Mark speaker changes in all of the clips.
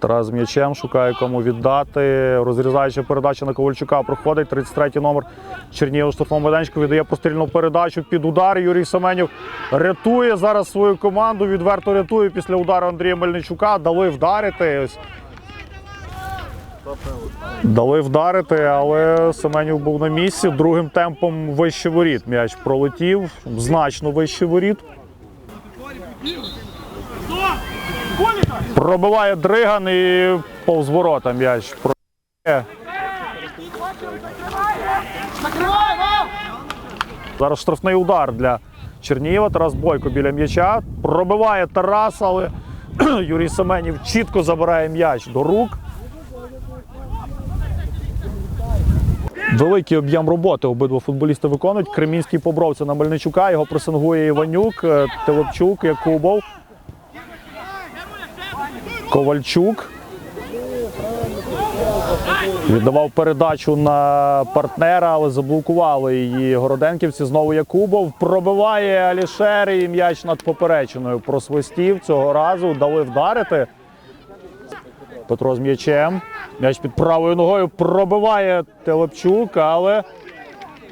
Speaker 1: Тарас м'ячем шукає кому віддати. Розрізаючи передача на Ковальчука проходить. 33-й номер Чернігів штрафному майданчику віддає прострільну передачу під удар. Юрій Семенів рятує зараз свою команду. Відверто рятує після удару Андрія Мельничука. Дали вдарити. Дали вдарити, але Семенів був на місці. Другим темпом вище воріт. М'яч пролетів, значно вище воріт. Пробиває Дриган і повз ворота м'яч. Зараз штрафний удар для Чернігова. Тарас Бойко біля м'яча. Пробиває Тарас, але Юрій Семенів чітко забирає м'яч до рук. Великий об'єм роботи обидва футболісти виконують. Кремінський побровця на Мельничука, його пресингує Іванюк, е, Телепчук, Якубов. Ковальчук. Віддавав передачу на партнера, але заблокували її городенківці. Знову Якубов пробиває Алішер і м'яч над поперечиною просвистів. Цього разу дали вдарити. Петро з м'ячем. М'яч під правою ногою пробиває Телепчук, але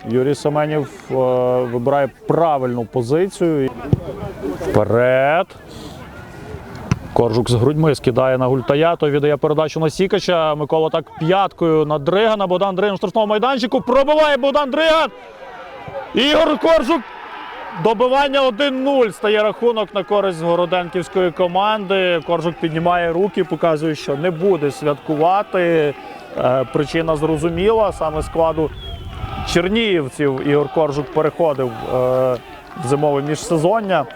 Speaker 1: Юрій Семенів е, вибирає правильну позицію. Вперед. Коржук з грудьми скидає на гультая, той віддає передачу на Сікача. Микола так п'яткою на Дригана. Богдан Дриган в штрафному майданчику. Пробиває Богдан Дриган. Ігор Коржук. Добивання 1-0. Стає рахунок на користь городенківської команди. Коржук піднімає руки, показує, що не буде святкувати. Е, Причина зрозуміла. Саме складу чернігівців Ігор Коржук переходив е, в зимове міжсезоння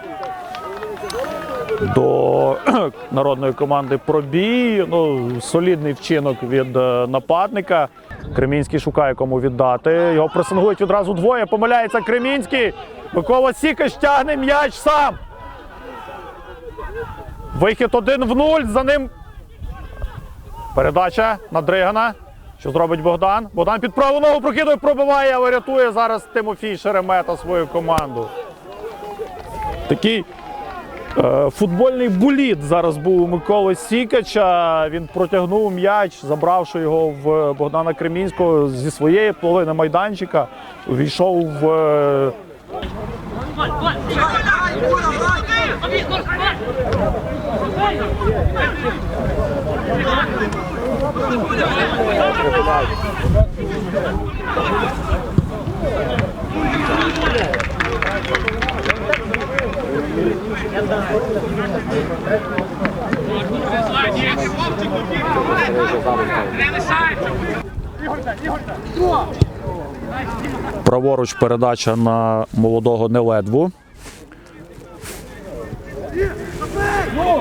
Speaker 1: до народної команди пробій. Ну, солідний вчинок від е, нападника. Кремінський шукає кому віддати. Його пресингують відразу двоє. Помиляється Кремінський. Микола Сікаш тягне м'яч сам. Вихід один в нуль. За ним передача на Дригана. Що зробить Богдан? Богдан під праву ногу прокидує, пробиває, але рятує зараз Тимофій Шеремета свою команду. Такий Футбольний буліт зараз був у Миколи Сікача. Він протягнув м'яч, забравши його в Богдана Кремінського зі своєї половини майданчика. Увійшов в е, праворуч передача на молодого Неледву.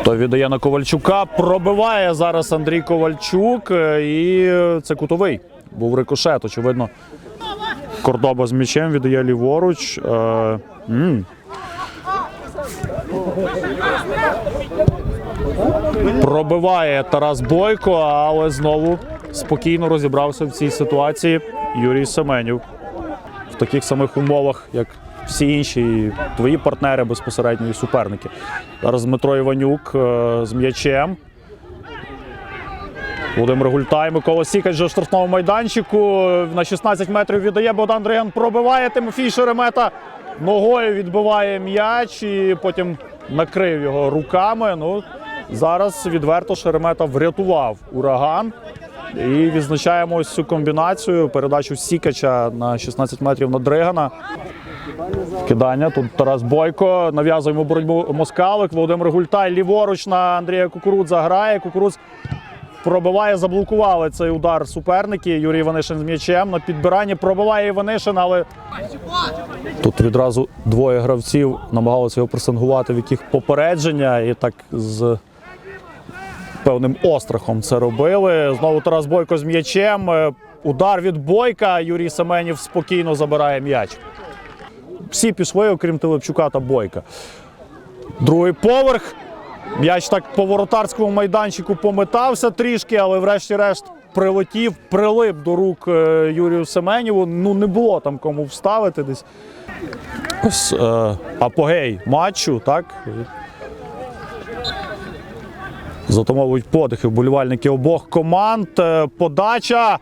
Speaker 1: То віддає на Ковальчука. Пробиває зараз Андрій Ковальчук. е, І це кутовий. Був рикошет, очевидно. Кордоба з м'ячем віддає ліворуч. Е. Пробиває Тарас Бойко, але знову спокійно розібрався в цій ситуації Юрій Семенів. В таких самих умовах, як всі інші твої партнери безпосередньо і суперники. Зараз Дмитро Іванюк е, з м'ячем. Володимир Гультай, Микола Сікач вже в штрафному майданчику. На 16 метрів віддає Богдан Дриган. Пробиває Тимофій Шеремета. Ногою відбиває м'яч і потім накрив його руками. Ну, зараз відверто Шеремета врятував ураган. І відзначаємо ось цю комбінацію. Передачу Сікача на 16 метрів на Дригана. Кидання. Тут Тарас Бойко. Нав'язуємо боротьбу Москалик. Володимир Гультай ліворуч на Андрія Кукурудза грає. Кукурудз пробиває, заблокували цей удар суперники. Юрій Іванишин з м'ячем. На підбиранні пробиває Іванишин, але тут відразу двоє гравців намагалися його пресингувати, в яких попередження, і так з певним острахом це робили. Знову Тарас Бойко з м'ячем. Е, Удар від Бойка. Юрій Семенів спокійно забирає м'яч. Всі пішли, окрім Телепчука та Бойка. Другий поверх. М'яч так по воротарському майданчику пометався трішки, але врешті-решт прилетів, прилип до рук е, Юрію Семенєву. Ну не було там кому вставити десь. Ось е, апогей матчу, так? Затамовують подихи вболівальники обох команд. Е, Подача.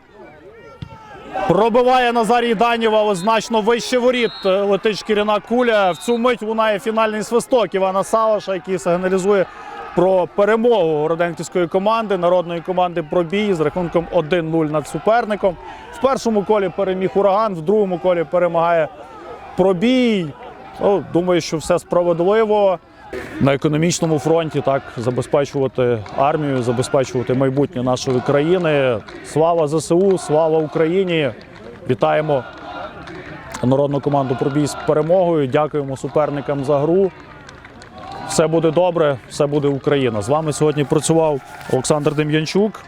Speaker 1: Пробиває Назарій Данєв, але значно вище воріт. Е, Летить шкіряна куля. В цю мить лунає фінальний свисток Івана Саваша, який сигналізує про перемогу роденківської команди, народної команди пробій з рахунком 1-0 над суперником. В першому колі переміг ураган, в другому колі перемагає пробій. Ну, думаю, що все справедливо. На економічному фронті так забезпечувати армію, забезпечувати майбутнє нашої країни. Слава ЗСУ, слава Україні! Вітаємо народну команду пробій з перемогою. Дякуємо суперникам за гру. Все буде добре, все буде Україна. З вами сьогодні працював Олександр Дем'янчук.